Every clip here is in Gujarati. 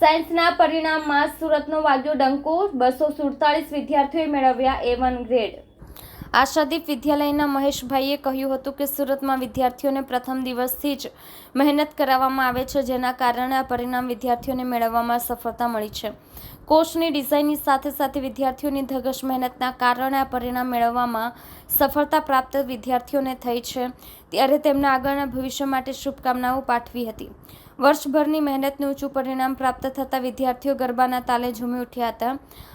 સાયન્સના પરિણામમાં સુરતનો વાગ્યો ડંકો બસો સુડતાલીસ વિદ્યાર્થીઓએ મેળવ્યા એ વન ગ્રેડ આશાદીપ વિદ્યાલયના મહેશભાઈએ કહ્યું હતું કે સુરતમાં વિદ્યાર્થીઓને પ્રથમ દિવસથી જ મહેનત કરાવવામાં આવે છે, જેના કારણે આ પરિણામ વિદ્યાર્થીઓને મેળવવામાં સફળતા મળી છે. કોચની ડિઝાઇનની સાથે સાથે વિદ્યાર્થીઓની ધગશ મહેનતના કારણે આ પરિણામ મેળવવામાં સફળતા પ્રાપ્ત વિદ્યાર્થીઓને થઈ છે. ત્યારે તેમના આગળના ભવિષ્ય માટે શુભકામનાઓ પાઠવી હતી. વર્ષભરની મહેનતનું ઊંચું પરિણામ પ્રાપ્ત થતાં વિદ્યાર્થીઓ ગરબાના તાલે ઝૂમી ઉઠ્યા હતા.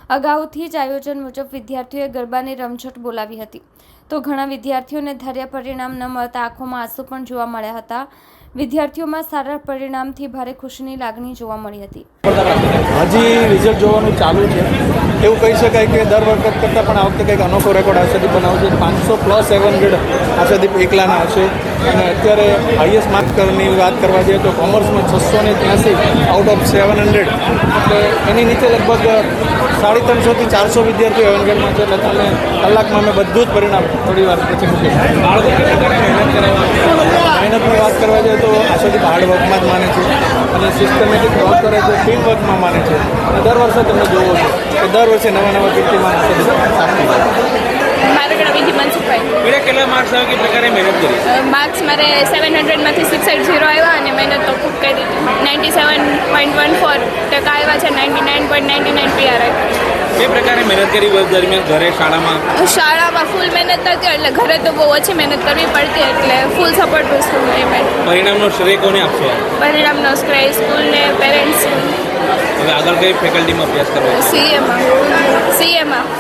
અગાઉથી જ આયોજન મુજબ વિદ્યાર્થીઓએ ગરબાની રમઝટ બોલાવી હતી. હતી. તો ઘણા વિદ્યાર્થીઓને ધાર્યા પરિણામ ન મળતા આંખોમાં આંસુ પણ જોવા મળ્યા હતા. વિદ્યાર્થીઓમાં સારા પરિણામથી ભારે ખુશીની લાગણી જોવા મળી હતી. હજી રિઝલ્ટ જોવાનું ચાલુ છે. એવું કહી શકાય કે દર વખત કરતાં પણ આ વખતે કંઈક અનોખો રેકોર્ડ આશાદીપ બનાવશે પાંચસો પ્લસ સેવન ગ્રેડ આશાદીપ એકલાના હશે. અને અત્યારે હાઈએસ્ટ માર્કની વાત કરવા જઈએ તો કોમર્સમાં છસો ને ત્યાંસી આઉટ ઓફ સેવન હંડ્રેડ એટલે એની નીચે લગભગ સાડી ત્રણસોથી ચારસો વિદ્યાર્થીઓ એવન ગ્રેડમાં છે. એટલે તમે કલાકમાં અમે બધું જ પરિણામ થોડી વાર પછી મૂકી મહેનતની વાત કરવા જાય તો આશાથી હાર્ડ વર્કમાં જ માને છે. અને સિસ્ટમેટિક વર્ક કરે છે ટીમ વર્કમાં માને છે. અને દર વર્ષે તમે જોવો છો કે દર વર્ષે નવા નવા કીર્તિમાન મારું નામ વિધિ મનસુખભાઈ. બેટા કેટલા માર્ક્સ આવે કે પ્રકારે મહેનત કરી? માર્ક્સ મારે સેવન હંડ્રેડમાંથી સિક્સ એટ ઝીરો આવ્યા અને મહેનત તો ખૂબ કરી ninety seven point one four ટકા આવ્યા છે ninety nine point ninety nine PR આવ્યા. કે પ્રકારે મહેનત કરી દરમિયાન ઘરે શાળામાં? શાળામાં ફૂલ મહેનત થતી એટલે ઘરે તો બહુ ઓછી મહેનત કરવી પડતી એટલે ફૂલ સપોર્ટ સ્કૂલ પરિણામનો શ્રેય કોને આપશો? પરિણામનો શ્રેય સ્કૂલને પેરેન્ટ્સ હવે આગળ કઈ ફેકલ્ટીમાં અભ્યાસ કરવો? સીએમાં સીએમાં